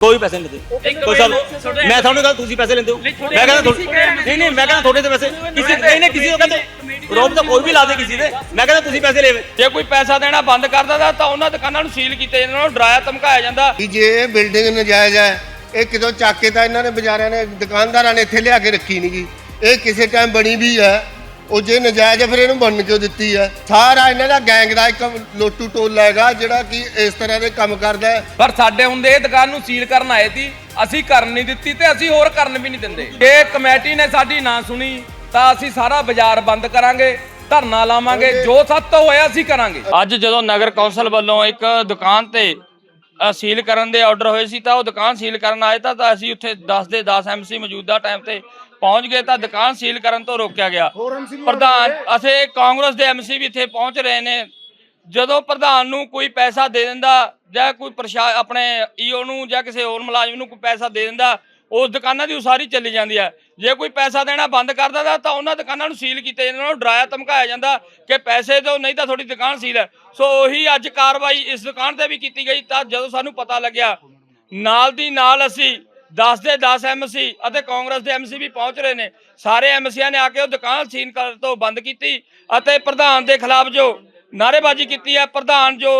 ਕੋਈ ਪੈਸੇ ਨਹੀਂ ਦਿੰਦੇ। ਕੋਈ ਗੱਲ ਮੈਂ ਤੁਹਾਨੂੰ ਕਹਿੰਦਾ ਤੁਸੀਂ ਪੈਸੇ ਲੈਂਦੇ ਹੋ। ਮੈਂ ਕਹਿੰਦਾ ਨਹੀਂ ਨਹੀਂ ਮੈਂ ਕਹਿੰਦਾ ਤੁਹਾਡੇ ਤੇ ਪੈਸੇ ਕਿਸੇ ਨਹੀਂ ਨਹੀਂ ਕਿਸੇ ਨੂੰ ਕਹਿੰਦੇ ਰੋਬ ਤਾਂ ਕੋਈ ਵੀ ਲਾ ਦੇ ਕਿਸੇ ਦੇ। ਮੈਂ ਕਹਿੰਦਾ ਤੁਸੀਂ ਪੈਸੇ ਲੈਵੇ ਜੇ ਕੋਈ ਪੈਸਾ ਦੇਣਾ ਬੰਦ ਕਰ ਦਿੰਦਾ ਤਾਂ ਉਹਨਾਂ ਦੁਕਾਨਾਂ ਨੂੰ ਸੀਲ ਕੀਤੇ ਇਹਨਾਂ ਨੂੰ ਡਰਾਇਆ ਧਮਕਾਇਆ ਜਾਂਦਾ। ਜੇ ਇਹ ਬਿਲਡਿੰਗ ਨਜਾਇਜ਼ ਹੈ ਇਹ ਕਿਦੋਂ ਚੱਕ ਕੇ ਤਾਂ ਇਹਨਾਂ ਨੇ ਬਾਜ਼ਾਰਾਂ ਨੇ ਦੁਕਾਨਦਾਰਾਂ ਨੇ ਇੱਥੇ ਲਿਆ ਕੇ ਰੱਖੀ ਨਹੀਂਗੀ ਇਹ ਕਿਸੇ ਟਾਈਮ ਬਣੀ ਵੀ ਹੈ ਉਹ ਜੇ ਨਜਾਇਜ਼ ਹੈ ਫਿਰ ਇਹਨੂੰ ਬਣਨ ਕਿਉਂ ਦਿੱਤੀ ਹੈ ਸਾਰਾ ਇਹਨਾਂ ਦਾ ਗੈਂਗ ਦਾ ਇੱਕ ਲੋਟੂ ਟੋਲਾ ਹੈਗਾ ਜਿਹੜਾ ਕਿ ਇਸ ਤਰ੍ਹਾਂ ਦੇ ਕੰਮ ਕਰਦਾ ਹੈ। ਪਰ ਸਾਡੇ ਹੁੰਦੇ ਇਹ ਦੁਕਾਨ ਨੂੰ ਸੀਲ ਕਰਨ ਆਏ ਸੀ। ਅਸੀਂ ਕਰਨ ਨਹੀਂ ਦਿੱਤੀ ਤੇ ਅਸੀਂ ਹੋਰ ਕਰਨ ਵੀ ਨਹੀਂ ਦਿੰਦੇ। ਜੇ ਕਮੇਟੀ ਨੇ ਸਾਡੀ ਨਾ ਸੁਣੀ ਤਾਂ ਅਸੀਂ ਸਾਰਾ ਬਾਜ਼ਾਰ ਬੰਦ ਕਰਾਂਗੇ ਧਰਨਾ ਲਾਵਾਂਗੇ ਜੋ ਸੱਤ ਹੋਇਆ ਅਸੀਂ ਕਰਾਂਗੇ। ਅੱਜ ਜਦੋਂ ਨਗਰ ਕੌਂਸਲ ਵੱਲੋਂ ਇੱਕ ਦੁਕਾਨ ਤੇ ਸੀਲ ਕਰਨ ਦੇ ਆਰਡਰ ਹੋਏ ਸੀ ਤਾਂ ਉਹ ਦੁਕਾਨ ਸੀਲ ਕਰਨ ਆਏ ਤਾਂ ਤਾਂ ਅਸੀਂ ਉੱਥੇ 10 ਦੇ 10 ਐਮਸੀ ਮੌਜੂਦਾ ਟਾਈਮ ਤੇ ਪਹੁੰਚ ਗਏ ਤਾਂ ਦੁਕਾਨ ਸੀਲ ਕਰਨ ਤੋਂ ਰੋਕਿਆ ਗਿਆ। ਪ੍ਰਧਾਨ ਅਸੀਂ ਕਾਂਗਰਸ ਦੇ ਐਮਸੀ ਵੀ ਇੱਥੇ ਪਹੁੰਚ ਰਹੇ ਨੇ। ਜਦੋਂ ਪ੍ਰਧਾਨ ਨੂੰ ਕੋਈ ਪੈਸਾ ਦੇ ਦਿੰਦਾ ਜਾਂ ਕੋਈ ਪ੍ਰਸ਼ਾ ਆਪਣੇ ਈਓ ਨੂੰ ਜਾਂ ਕਿਸੇ ਹੋਰ ਮੁਲਾਜ਼ਮ ਨੂੰ ਕੋਈ ਪੈਸਾ ਦੇ ਦਿੰਦਾ ਉਸ ਦੁਕਾਨਾਂ ਦੀ ਉਸਾਰੀ ਚੱਲੀ ਜਾਂਦੀ ਹੈ। ਜੇ ਕੋਈ ਪੈਸਾ ਦੇਣਾ ਬੰਦ ਕਰ ਦਿੰਦਾ ਤਾਂ ਉਹਨਾਂ ਦੁਕਾਨਾਂ ਨੂੰ ਸੀਲ ਕੀਤੇ ਇਹਨਾਂ ਨੂੰ ਡਰਾਇਆ ਧਮਕਾਇਆ ਜਾਂਦਾ ਕਿ ਪੈਸੇ ਦਿਓ ਨਹੀਂ ਤਾਂ ਤੁਹਾਡੀ ਦੁਕਾਨ ਸੀਲ ਹੈ। ਸੋ ਉਹੀ ਅੱਜ ਕਾਰਵਾਈ ਇਸ ਦੁਕਾਨ ਤੇ ਵੀ ਕੀਤੀ ਗਈ ਤਾਂ ਜਦੋਂ ਸਾਨੂੰ ਪਤਾ ਲੱਗਿਆ ਨਾਲ ਦੀ ਨਾਲ ਅਸੀਂ 10 ਦੇ 10 ਐਮਸੀ ਅਤੇ ਕਾਂਗਰਸ ਦੇ ਐਮਸੀ ਵੀ ਪਹੁੰਚ ਰਹੇ ਨੇ। ਸਾਰੇ ਐਮਸੀਆਂ ਨੇ ਆ ਕੇ ਉਹ ਦੁਕਾਨ ਸੀਨ ਕਰਨ ਤੋਂ ਬੰਦ ਕੀਤੀ ਅਤੇ ਪ੍ਰਧਾਨ ਦੇ ਖਿਲਾਫ ਜੋ ਨਾਅਰੇਬਾਜ਼ੀ ਕੀਤੀ ਹੈ, ਪ੍ਰਧਾਨ ਜੋ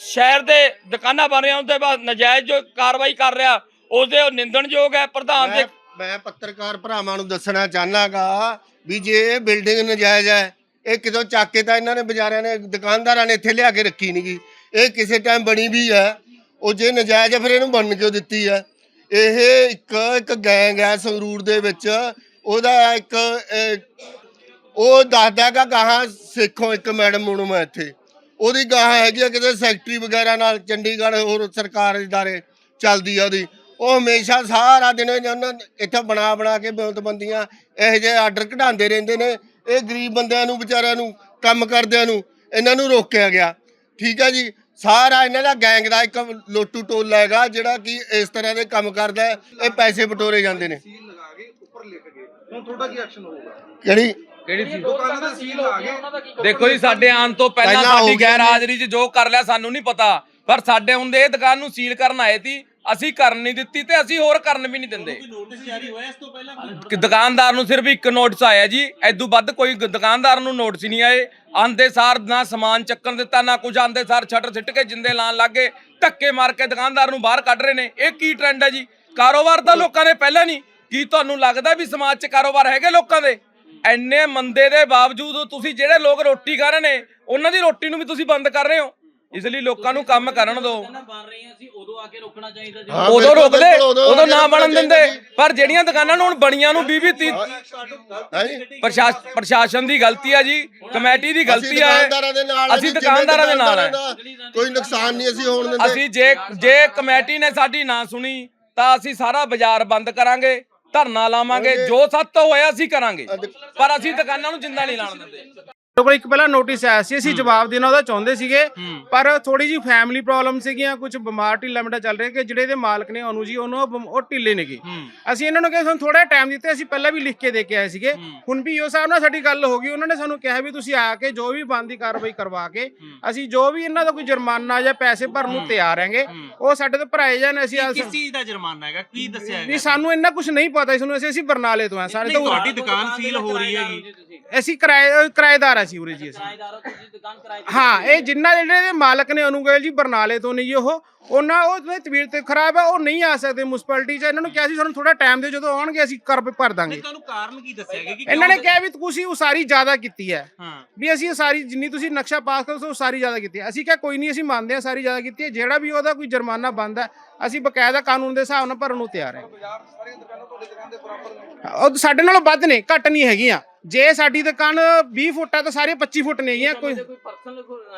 ਸ਼ਹਿਰ ਦੇ ਦੁਕਾਨਾਂ ਬਣ ਰਿਹਾ, ਉਹਦੇ ਬਾਅਦ ਨਜਾਇਜ਼ ਜੋ ਕਾਰਵਾਈ ਕਰ ਰਿਹਾ ਉਹਦੇ ਉਹ ਨਿੰਦਣਯੋਗ ਹੈ ਪ੍ਰਧਾਨ ਦੇ। ਮੈਂ ਪੱਤਰਕਾਰ ਭਰਾਵਾਂ ਨੂੰ ਦੱਸਣਾ ਚਾਹਨਾਗਾ ਵੀ ਜੇ ਇਹ ਬਿਲਡਿੰਗ ਨਜਾਇਜ਼ ਹੈ, ਇਹ ਕਿਦੋਂ ਚੱਕ ਕੇ ਤਾਂ ਇਹਨਾਂ ਨੇ ਬਜ਼ਾਰਿਆਂ ਨੇ, ਦੁਕਾਨਦਾਰਾਂ ਨੇ ਇੱਥੇ ਲਿਆ ਕੇ ਰੱਖੀ ਨਹੀਂਗੀ ਇਹ ਕਿਸੇ ਟਾਈਮ ਬਣੀ ਵੀ ਹੈ, ਉਹ ਜੇ ਨਜਾਇਜ਼ ਹੈ, ਫਿਰ ਇਹਨੂੰ ਬਣਨ ਕਿਉਂ ਦਿੱਤੀ ਹੈ? ਇਹ ਇੱਕ ਇੱਕ ਗੈਂਗ ਹੈ ਸੰਗਰੂਰ ਦੇ ਵਿੱਚ। ਉਹਦਾ ਇੱਕ ਉਹ ਦੱਸਦਾ ਹੈਗਾ ਗਾਹਾਂ ਸਿੱਖੋਂ ਇੱਕ ਮੈਡਮ ਨੂੰ ਮੈਂ ਇੱਥੇ। ਉਹਦੀ ਗਾਹਾਂ ਹੈਗੀ ਕਿਤੇ ਸੈਕਟਰੀ ਵਗੈਰਾ ਨਾਲ ਚੰਡੀਗੜ੍ਹ ਹੋਰ ਸਰਕਾਰ ਇਦਾਰੇ ਚੱਲਦੀ ਆ ਉਹਦੀ। ਉਹ ਹਮੇਸ਼ਾ ਸਾਰਾ ਦਿਨ ਇਹਨਾਂ ਇੱਥੇ ਬਣਾ ਬਣਾ ਕੇ ਬੇਉਂਤਬੰਦੀਆਂ ਇਹੋ ਜਿਹੇ ਆਰਡਰ ਕਢਾਉਂਦੇ ਰਹਿੰਦੇ ਨੇ। ਇਹ ਗਰੀਬ ਬੰਦਿਆਂ ਨੂੰ, ਵਿਚਾਰਿਆਂ ਨੂੰ, ਕੰਮ ਕਰਦਿਆਂ ਨੂੰ, ਇਹਨਾਂ ਨੂੰ ਰੋਕਿਆ ਗਿਆ। ਠੀਕ ਹੈ ਜੀ? ਸਾਰਾ ਇਹਨਾਂ ਦਾ ਗੈਂਗ ਦਾ ਇੱਕ ਲੋਟੂ ਟੋਲਾ ਹੈਗਾ ਜਿਹੜਾ ਕਿ ਇਸ ਤਰ੍ਹਾਂ ਦੇ ਕੰਮ ਕਰਦਾ ਹੈ ਇਹ ਪੈਸੇ ਬਟੋਰੇ ਜਾਂਦੇ ਨੇ। ਸੀਲ ਲਗਾ ਕੇ ਉੱਪਰ ਲਿਖ ਗਏ ਹੁਣ ਤੁਹਾਡਾ ਕੀ ਐਕਸ਼ਨ ਹੋਊਗਾ? ਕਿਹੜੀ? ਕਿਹੜੀ ਸੀ ਦੁਕਾਨਾਂ ਦਾ ਸੀਲ ਲਾ ਕੇ। ਦੇਖੋ ਜੀ ਸਾਡੇ ਆਉਣ ਤੋਂ ਪਹਿਲਾਂ ਪਹਿਲਾਂ ਹੋ ਸਾਡੀ ਗਿਆ ਗੈਰ ਜੀ। ਹਾਜ਼ਰੀ 'ਚ ਜੋ ਕਰ ਲਿਆ ਸਾਨੂੰ ਨਹੀਂ ਪਤਾ। ਪਰ ਸਾਡੇ ਹੁੰਦੇ ਇਹ ਦੁਕਾਨ ਨੂੰ ਸੀਲ ਕਰਨ ਆਏ ਸੀ। ਅਸੀਂ ਕਰਨ ਨਹੀਂ ਦਿੱਤੀ ਤੇ ਅਸੀਂ ਹੋਰ ਕਰਨ ਵੀ ਨਹੀਂ ਦਿੰਦੇ। ਨੋਟਿਸ ਜਾਰੀ ਹੋਇਆ ਇਸ ਤੋਂ ਪਹਿਲਾਂ? ਕਿ ਦੁਕਾਨਦਾਰ ਨੂੰ ਸਿਰਫ ਇੱਕ ਨੋਟਿਸ ਆਇਆ ਜੀ ਐਦੂ ਵੱਧ ਕੋਈ ਗ- ਦੁਕਾਨਦਾਰ ਨੂੰ ਨੋਟਿਸ ਹੀ ਨਹੀਂ ਆਏ। ਆਂਦੇ ਸਾਰ ਨਾ ਸਮਾਨ ਚੱਕਣ ਦਿੱਤਾ ਨਾ ਕੁਝ ਆਂਦੇ ਸਾਰ ਛੱਟਰ ਸਿੱਟ ਕੇ ਜਿੰਦੇ ਲਾਣ ਲੱਗੇ ਧੱਕੇ ਮਾਰ ਕੇ ਦੁਕਾਨਦਾਰ ਨੂੰ ਬਾਹਰ ਕੱਢ ਰਹੇ ਨੇ। ਇਹ ਕੀ ਟ੍ਰੈਂਡ ਹੈ ਜੀ? ਕਾਰੋਬਾਰ ਤਾਂ ਲੋਕਾਂ ਨੇ ਪਹਿਲਾਂ ਨਹੀਂ। ਕੀ ਤੁਹਾਨੂੰ ਲੱਗਦਾ ਵੀ ਸਮਾਜ 'ਚ ਕਾਰੋਬਾਰ ਹੈਗੇ ਲੋਕਾਂ ਦੇ? ਐਨੇ ਮੰਦੇ ਦੇ ਬਾਵਜੂਦ ਤੁਸੀਂ ਜਿਹੜੇ ਲੋਕ ਰੋਟੀ ਖਾ ਰਹੇ ਨੇ ਉਹਨਾਂ ਦੀ ਰੋਟੀ ਨੂੰ ਵੀ ਤੁਸੀਂ ਬੰਦ ਕਰ ਰਹੇ ਹੋ। ਇਸ ਲਈ ਲੋਕਾਂ ਨੂੰ ਕੰਮ ਕਰਨ ਦਿਓ। ਬਣ ਰਹੀਆਂ ਸੀ ਉਦੋਂ ਆ ਕੇ ਰੋਕਣਾ ਚਾਹੀਦਾ ਜੀ ਹਾਂ, ਉਦੋਂ ਬਿਲਕੁਲ, ਰੋਕਦੇ ਬਿਲਕੁਲ, ਉਦੋਂ ਨਾ ਬਣਨ ਦਿੰਦੇ। ਪਰ ਜਿਹੜੀਆਂ ਦੁਕਾਨਾਂ ਨੂੰ ਹੁਣ ਬਣੀਆਂ ਨੂੰ 20 20 ਹਾਂਜੀ ਪ੍ਰਸ਼ਾਸਨ ਪ੍ਰਸ਼ਾਸਨ ਦੀ ਗਲਤੀ ਹੈ ਜੀ ਕਮੇਟੀ ਦੀ ਗਲਤੀ ਹੈ ਦੁਕਾਨਦਾਰਾਂ ਦੇ ਨਾਲ ਆ ਅਸੀਂ ਜੀ, ਦੁਕਾਨਦਾਰਾਂ ਦੇ ਨਾਲ ਦੁਕਾਨਦਾਰਾਂ ਦਾ ਕੋਈ ਨੁਕਸਾਨ ਨਹੀਂ ਅਸੀਂ ਹੋਣ ਦਿੰਦੇ। ਅਸੀਂ ਜੇ ਜੇ ਕਮੇਟੀ ਨੇ ਸਾਡੀ ਨਾ ਸੁਣੀ ਤਾਂ ਅਸੀਂ ਸਾਰਾ ਬਾਜ਼ਾਰ ਬੰਦ ਕਰਾਂਗੇ ਧਰਨਾ ਲਾਵਾਂਗੇ ਜੋ ਸੱਤ ਹੋਇਆ ਅਸੀਂ ਕਰਾਂਗੇ। ਪਰ ਅਸੀਂ ਦੁਕਾਨਾਂ ਨੂੰ ਜਿੰਦਾ ਨਹੀਂ ਲਾਣ ਦਿੰਦੇ। ਸਾਡੇ ਕੋਲ ਇੱਕ ਪਹਿਲਾਂ ਨੋਟਿਸ ਆਇਆ ਸੀ ਅਸੀਂ ਜਵਾਬ ਦੇਣਾ ਉਹਦਾ ਚਾਹੁੰਦੇ ਸੀਗੇ ਪਰ ਥੋੜੀ ਜੀ ਫੈਮਿਲੀ ਪ੍ਰੋਬਲਮ ਸੀਗੀਆਂ ਕੁਝ ਬਿਮਾਰ ਢਿੱਲਾ ਮਿੱਟਾ ਚੱਲ ਰਿਹਾ ਕਿ ਜਿਹੜੇ ਦੇ ਮਾਲਕ ਨੇ ਉਹਨੂੰ ਜੀ ਉਹਨੂੰ ਉਹ ਬਮ- ਉਹ ਢਿੱਲੇ ਨੇਗੇ ਅਸੀਂ ਇਹਨਾਂ ਨੂੰ ਕਿਹਾ ਸਾਨੂੰ ਥੋੜਾ ਟਾਈਮ ਦਿੱਤੇ ਅਸੀਂ ਪਹਿਲਾਂ ਵੀ ਲਿਖ ਕੇ ਦੇ ਕੇ ਆਏ ਸੀਗੇ। ਹੁਣ ਵੀ ਉਹ ਸਾਹਿਬ ਨਾਲ ਸਾਡੀ ਗੱਲ ਹੋ ਗਈ ਉਹਨਾਂ ਨੇ ਸਾਨੂੰ ਕਿਹਾ ਵੀ ਤੁਸੀਂ ਆ ਕੇ ਜੋ ਵੀ ਬੰਦੀ ਕਾਰਵਾਈ ਕਰਵਾ ਕੇ ਅਸੀਂ ਜੋ ਵੀ ਇਹਨਾਂ ਦਾ ਕੋਈ ਜੁਰਮਾਨਾ ਜਾਂ ਪੈਸੇ ਭਰਨ ਨੂੰ ਤਿਆਰ ਹੈਗੇ ਉਹ ਸਾਡੇ ਤੋਂ ਭਰਾਏ ਜਾਣ ਅਸੀਂ ਕਿਸ ਚੀਜ਼ ਦਾ ਜੁਰਮਾਨਾ ਹੈਗਾ? ਕੀ ਦੱਸਿਆ ਵੀ ਹੈਗਾ? ਸਾਨੂੰ ਇੰਨਾ ਕੁਝ ਨਹੀਂ ਪਤਾ ਇਸ ਨੂੰ ਅਸੀਂ ਅਸੀਂ ਬਰਨਾਲੇ ਤੋਂ ਆ ਸਾਰੇ ਨਹੀਂ, ਤੋਂ ਤੁਹਾਡੀ ਦੁਕਾਨ ਸੀਲ ਹੋ ਰਹੀ ਹੈਗੀ। ਅਸੀਂ ਕਿਰਾਏ ਕਿਰਾਏਦਾਰ ਆ ਸੀ ਉਰੇ ਜੀ ਅਸੀਂ। ਕਿਰਾਏਦਾਰ ਤੁਸੀਂ ਦੁਕਾਨ ਕਿਰਾਏ ਤੇ ਹਾਂ ਇਹ ਜਿੰਨਾ ਜਿਹੜੇ ਦੇ ਮਾਲਕ ਨੇ ਅਨੁਗੋਇਲ ਜੀ ਬਰਨਾਲੇ ਤੋਂ ਨੇ ਜੀ ਉਹ ਉਹਨਾਂ ਉਹ ਦੀ ਤਬੀਅਤ ਤੇ ਖਰਾਬ ਹੈ ਉਹ ਨਹੀਂ ਆ ਸਕਦੇ ਮੁਨਸਪੈਲਿਟੀ ਚ। ਇਹਨਾਂ ਨੂੰ ਕਿਹਾ ਸੀ ਸਾਨੂੰ ਥੋੜਾ ਟਾਈਮ ਦਿਓ ਜਦੋਂ ਆਉਣਗੇ ਅਸੀਂ ਕਰ ਭਰ ਦਾਂਗੇ। ਨਹੀਂ ਤੁਹਾਨੂੰ ਕਾਰਨ ਕੀ ਦੱਸਿਆ ਕਿ ਇਹਨਾਂ ਨੇ ਕਿਹਾ ਵੀ ਤੁਸੀਂ ਉਸਾਰੀ ਜ਼ਿਆਦਾ ਕੀਤੀ ਹੈ। ਵੀ ਅਸੀਂ ਇਹ ਸਾਰੀ ਜਿੰਨੀ ਤੁਸੀਂ ਨਕਸ਼ਾ ਪਾਸ ਕਰੋ ਉਹ ਸਾਰੀ ਜ਼ਿਆਦਾ ਕੀਤੀ ਹੈ। ਅਸੀਂ ਕਿਹਾ ਕੋਈ ਨਹੀਂ ਅਸੀਂ ਮੰਨਦੇ ਹਾਂ ਸਾਰੀ ਜ਼ਿਆਦਾ ਕੀਤੀ ਹੈ। ਜਿਹੜਾ ਵੀ ਉਹਦਾ ਕੋਈ ਜੁਰਮਾਨਾ ਬਣਦਾ ਅਸੀਂ ਬਕਾਇਦਾ ਕਾਨੂੰਨ ਦੇ ਹਿਸਾਬ ਨਾਲ ਭਰਨ ਨੂੰ ਤਿਆਰ ਹਾਂ। ਉਹ ਸਾਡੇ ਨਾਲੋਂ ਵੱਧ ਨੇ ਘੱਟ ਨਹੀਂ ਹੈਗੀਆਂ। ਜੇ ਸਾਡੀ ਦੁਕਾਨ 20 ਫੁੱਟ ਹੈ ਤਾਂ ਸਾਰੇ 25 ਫੁੱਟ ਨੇ ਹੈਗੀਆਂ ਕੋਈ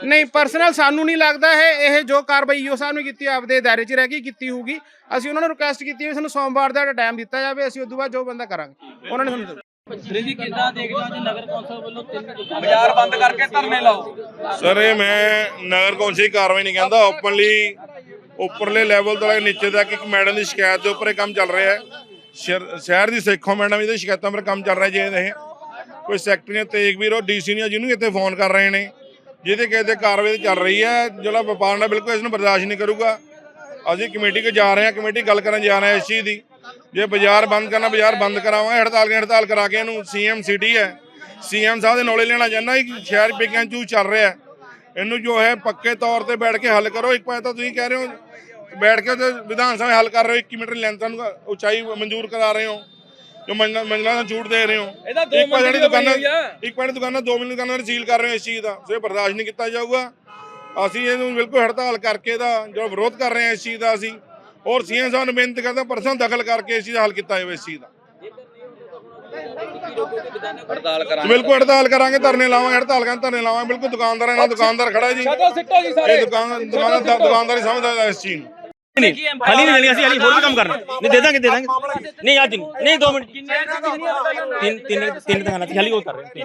ਨਹੀਂ ਪਰਸਨਲ ਸਾਨੂੰ ਨਹੀਂ ਲੱਗਦਾ ਹੈ ਇਹ ਜੋ ਕਾਰਵਾਈ ਈਓ ਸਾਹਿਬ ਨੇ ਕੀਤੀ ਆਪਦੇ ਦਾਇਰੇ 'ਚ ਰਹਿ ਕੇ ਕੀਤੀ ਹੋਊਗੀ। ਅਸੀਂ ਉਹਨਾਂ ਨੂੰ ਰਿਕੁਐਸਟ ਕੀਤੀ ਵੀ ਸਾਨੂੰ ਸੋਮਵਾਰ ਦਾ ਟਾਈਮ ਦਿੱਤਾ ਜਾਵੇ ਅਸੀਂ ਉਸ ਤੋਂ ਬਾਅਦ ਜੋ ਬੰਦਾ ਕਰਾਂਗੇ। ਉਹਨਾਂ ਨੇ ਸਾਨੂੰ ਜੀ ਕਿੱਦਾਂ ਦੇਖਦੇ ਹੋ ਜੀ ਨਗਰ ਕੌਂਸਲ ਵੱਲੋਂ ਤਿੰਨ ਦੁਕਾਨਾਂ ਬਾਜ਼ਾਰ ਬੰਦ ਕਰਕੇ ਧਰਨੇ ਲਾਓ? ਸਰ ਇਹ ਮੈਂ ਨਗਰ ਕੌਂਸਲ ਦੀ ਕਾਰਵਾਈ ਨਹੀਂ ਕਹਿੰਦਾ। ਓਪਨਲੀ ਉੱਪਰਲੇ ਲੈਵਲ ਤੋਂ ਲੈ ਕੇ ਨੀਚੇ ਤੱਕ ਇੱਕ ਮੈਡਮ ਦੀ ਸ਼ਿਕਾਇਤ ਦੇ ਉੱਪਰ ਇਹ ਕੰਮ ਚੱਲ ਰਿਹਾ ਹੈ। ਸ਼ਹਿਰ- ਦੀ ਸੇਖੋਂ ਮੈਡਮ ਇਹਦੀ ਸ਼ਿਕਾਇਤਾਂ ਪਰ ਕੰਮ ਚੱਲ ਰਿਹਾ ਜੇ ਇਹ ਕੋਈ ਸੈਕਟਰੀ ਨੇ ਤੇਗਵੀਰ ਉਹ ਡੀਸੀ ਨੇ ਜਿਹਨੂੰ ਇੱਥੇ ਫੋਨ ਕਰ ਰਹੇ ਨੇ, ਜਿਹਦੇ ਕਿਸੇ ਤੇ ਕਾਰਵਾਈ ਚੱਲ ਰਹੀ ਹੈ, ਜਿਹੜਾ ਵਪਾਰ ਨਾਲ ਬਿਲਕੁਲ ਇਸ ਨੂੰ ਬਰਦਾਸ਼ਤ ਨਹੀਂ ਕਰੂਗਾ। ਅਸੀਂ ਕਮੇਟੀ ਕੋ ਜਾ ਰਹੇ ਹਾਂ, ਕਮੇਟੀ ਗੱਲ ਕਰਨ ਜਾ ਰਹੇ ਹਾਂ ਇਸ ਚੀਜ਼ ਦੀ। ਜੇ ਬਾਜ਼ਾਰ ਬੰਦ ਕਰਨਾ, ਬਾਜ਼ਾਰ ਬੰਦ ਕਰਾਵਾਂਗੇ, ਹੜਤਾਲ ਕੇ ਹੜਤਾਲ ਕਰਾ ਕੇ ਇਹਨੂੰ ਸੀਐਮ ਸਿਟੀ ਹੈ। ਸੀਐਮ ਸਾਹਿਬ ਦੇ ਨੌਲੇਜ ਲੈਣਾ ਚਾਹੁੰਦਾ ਕਿ ਸ਼ਹਿਰ ਪੇਕਿਆਂ ਚੂ ਚੱਲ ਰਿਹਾ ਇਹਨੂੰ ਜੋ ਹੈ ਪੱਕੇ ਤੌਰ ਤੇ ਬੈਠ ਕੇ ਹੱਲ ਕਰੋ। ਇੱਕ ਪਾਸੇ ਤਾਂ ਤੁਸੀਂ ਕਹਿ ਰਹੇ ਹੋ, ਬੈਠ ਕੇ ਵਿਧਾਨ ਸਭਾ ਹੱਲ ਕਰ ਰਹੇ ਹੋ 1 ਮੀਟਰ ਲੈਂਥ ਨੂੰ ਉਚਾਈ ਮਨਜ਼ੂਰ ਕਰਾ ਰਹੇ ਹੋ। ਜੋ ਮੰਜ਼ਲਾਂ ਮੰਜ਼ਲਾਂ ਦਾ ਛੂਟ ਦੇ ਰਹੇ ਹੋ। ਇਹਦਾ ਦੋ ਇੱਕ ਮੰਜ਼ਲੀ ਦੁਕਾਨਾਂ ਬਣੀ ਹੋਈ ਆ। ਇੱਕ ਦੁਕਾਨਾਂ ਦੋ ਮਿੰਟ ਦੁਕਾਨਾਂ ਸੀਲ ਕਰ ਰਹੇ ਹੋ ਇਸ ਚੀਜ਼ ਦਾ। ਸੋ ਇਹ ਬਰਦਾਸ਼ਤ ਨਹੀਂ ਕੀਤਾ ਜਾਊਗਾ। ਅਸੀਂ ਇਹਨੂੰ ਬਿਲਕੁਲ ਹੜਤਾਲ ਕਰਕੇ ਦਾ ਜੋ ਵਿਰੋਧ ਕਰ ਰਹੇ ਹਾਂ ਇਸ ਚੀਜ਼ ਦਾ ਅਸੀਂ ਔਰ ਸੀਐਮ ਸਾਹਿਬ ਨੂੰ ਬੇਨਤੀ ਕਰਦੇ ਪਰਸੋਂ ਦਖਲ ਕਰਕੇ ਇਸ ਚੀਜ਼ ਦਾ ਹੱਲ ਕੀਤਾ ਜਾਵੇ ਇਸ ਚੀਜ਼ ਦਾ। ਹੜਤਾਲ ਕਰਾਂਗੇ ਬਿਲਕੁਲ ਹੜਤਾਲ ਕਰਾਂਗੇ ਧਰਨੇ ਲਾਵਾਂਗੇ ਹੜਤਾਲ ਕਰਾਂਗੇ ਧਰਨੇ ਲਾਵਾਂਗੇ। ਬਿਲਕੁਲ ਦੁਕਾਨਦਾਰਾਂ ਨਾਲ ਦੁਕਾਨਦਾਰ ਖੜਾ ਜੀ। ਛੱਡੋ ਸਿੱਟੋ ਜੀ ਸਾਰੇ। ਇਹ ਦੁਕਾਨ ਦੁਕਾਨਦਾਰ ਦੁਕਾਨਦਾਰੀ ਸਮਝਦਾ ਇਸ ਚੀਜ਼ ਨੂੰ। ਨਹੀਂ ਹਾਲੀ ਨਹੀਂ ਦੇਣੀ ਅਸੀਂ ਹਾਲੀ ਹੋਰ ਵੀ ਕੰਮ ਕਰਨਾ। ਨਹੀਂ ਦੇ ਦਾਂਗੇ ਦੇ ਦਾਂਗੇ। ਨਹੀਂ ਅੱਜ ਨਹੀਂ ਨਹੀਂ 2 ਮਿੰਟ। ਤਿੰਨ ਤਿੰਨ ਤਿੰਨ ਦੁਕਾਨਾਂ ਤੇ ਹਾਲੀ ਉਹ ਕਰ ਰਹੇ।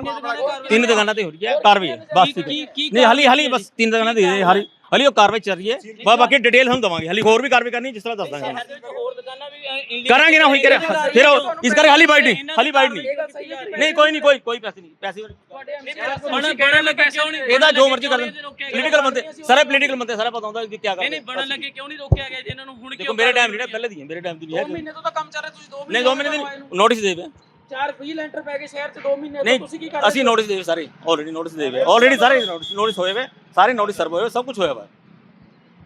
ਤਿੰਨ ਦੁਕਾਨਾਂ ਤੇ ਹੋ ਰਹੀ ਹੈ ਕਾਰਵਾਈ ਹੈ ਬਸ ਠੀਕ ਨਹੀਂ ਹਾਲੀ ਹਾਲੀ ਬਸ ਤਿੰਨ ਦੁਕਾਨਾਂ ਦੇ ਦੇ ਹਾਲੀ ਉਹ ਕਾਰਵਾਈ ਚੱਲ ਰਹੀ ਹੈ। ਬਾ ਬਾਕੀ ਡਿਟੇਲ ਹੁਣ ਦਵਾਂਗੇ। ਹਾਲੀ ਹੋਰ ਵੀ ਕਾਰਵਾਈ ਕਰਨੀ ਜਿਸ ਤਰ੍ਹਾਂ ਦੱਸ ਦਾਂਗੇ। ਕਰਾਂਗੇ ਨਾ ਹੋਈ ਕਰੇ ਫਿਰ ਉਹ ਇਸ ਕਰਕੇ ਹਾਲੀ ਬਾਈਟ ਨਹੀਂ ਹਾਲੀ ਬਾਈਟ ਨਹੀਂ। ਨਹੀਂ ਕੋਈ ਨਹੀਂ ਕੋਈ ਕੋਈ ਪੈਸੇ ਨਹੀਂ ਪੈਸੇ ਬਣ ਬਣਨ ਲੱਗੇ ਕਿਉਂ ਨਹੀਂ? ਇਹਦਾ ਜੋ ਮਰਜ਼ੀ ਕਰ ਲੈਣ। ਪੋਲੀਟੀਕਲ ਬੰਦੇ ਸਾਰੇ ਪੋਲੀਟੀਕਲ ਬੰਦੇ ਸਾਰਾ ਪਤਾ ਹੁੰਦਾ ਕਿ ਕੀ ਕਰਦੇ ਨਹੀਂ ਬਣਨ ਲੱਗੇ ਕਿਉਂ ਨਹੀਂ ਰੋਕਿਆ ਗਿਆ? ਜੀ ਇਹਨਾਂ ਨੂੰ ਹੁਣ ਦੇਖੋ ਮੇਰੇ ਟਾਈਮ ਨਹੀਂ ਨਾ ਪਹਿਲੇ ਦੀ ਹੈ ਮੇਰੇ ਟਾਈਮ ਦੀ ਵੀ ਹੈ। ਮਹੀਨੇ ਤੋਂ ਤਾਂ ਕੰਮ ਚੱਲ ਰਿਹਾ ਤੁਸੀਂ 2 ਨਹੀਂ 2 ਮਹੀਨੇ ਦੀ ਨੋਟਿਸ ਦੇ ਦੇ ਚਾਰ ਫ੍ਰੀ ਲੈਂਟਰ ਪੈ ਗਏ ਸ਼ਹਿਰ 'ਚ 2 ਮਹੀਨੇ ਤੋਂ ਨਹੀਂ ਤੁਸੀਂ ਕੀ ਕਰ ਰਹੇ ਅਸੀਂ ਨੋਟਿਸ ਦੇ ਸਾਰੇ ਆਲਰੇਡੀ ਨੋਟਿਸ ਦੇ ਵੇ ਆਲਰੇਡੀ ਸਾਰੇ ਨੋਟਿਸ ਹੋਏ ਵੇ ਸਾਰੇ ਨੋਟਿਸ ਸਰਵ ਹੋਏ ਸਭ ਕੁਝ ਹੋਇਆ ਵਾ।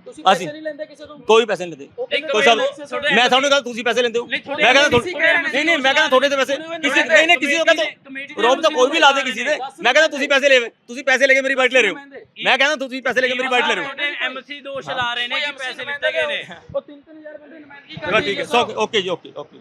ਤੁਸੀਂ ਪੈਸੇ ਨਹੀਂ ਲੈਂਦੇ ਕਿਸੇ ਤੋਂ? ਕੋਈ ਪੈਸੇ ਨਹੀਂ ਲੈਂਦੇ। ਕੋਈ ਤੁਹਾਡੇ- ਮੈਂ ਤੁਹਾਨੂੰ ਕਹਿੰਦਾ ਤੁਸੀਂ ਪੈਸੇ ਲੈਂਦੇ ਹੋ। ਨਹੀਂ, ਮੈਂ ਕਹਿੰਦਾ ਨਹੀਂ ਨਹੀਂ ਮੈਂ ਕਹਿੰਦਾ ਤੁਹਾਡੇ ਤੇ ਪੈਸੇ ਕਿਸੇ ਨਹੀਂ ਨਹੀਂ ਕਿਸੇ ਤੋਂ ਕਹਿੰਦਾ ਰੋਬ ਤਾਂ ਕੋਈ ਵੀ ਲਾ ਦੇ ਕਿਸੇ ਦੇ। ਮੈਂ ਕਹਿੰਦਾ ਤੁਸੀਂ ਪੈਸੇ ਲੈ ਤੁਸੀਂ ਪੈਸੇ ਲੈ ਕੇ ਮੇਰੀ ਬਾਈਟ ਲੈ ਰਹੇ ਹੋ। ਮੈਂ ਕਹਿੰਦਾ ਤੁਸੀਂ ਪੈਸੇ ਲੈ ਕੇ ਮੇਰੀ ਬਾਈਟ ਲੈ ਰਹੇ ਹੋ। ਐਮਸੀ ਦੋਸ਼ ਲਾ ਰਹੇ ਨੇ ਕਿ ਪੈਸੇ ਲਿੱਤੇ ਗਏ ਨੇ। ਉਹ 3-3000 ਬੰਦੇ ਨੁਮਾਇੰਦਗੀ ਚਲੋ ਠੀਕ ਹੈ ਓਕੇ ਜੀ ਓਕੇ ਓਕੇ।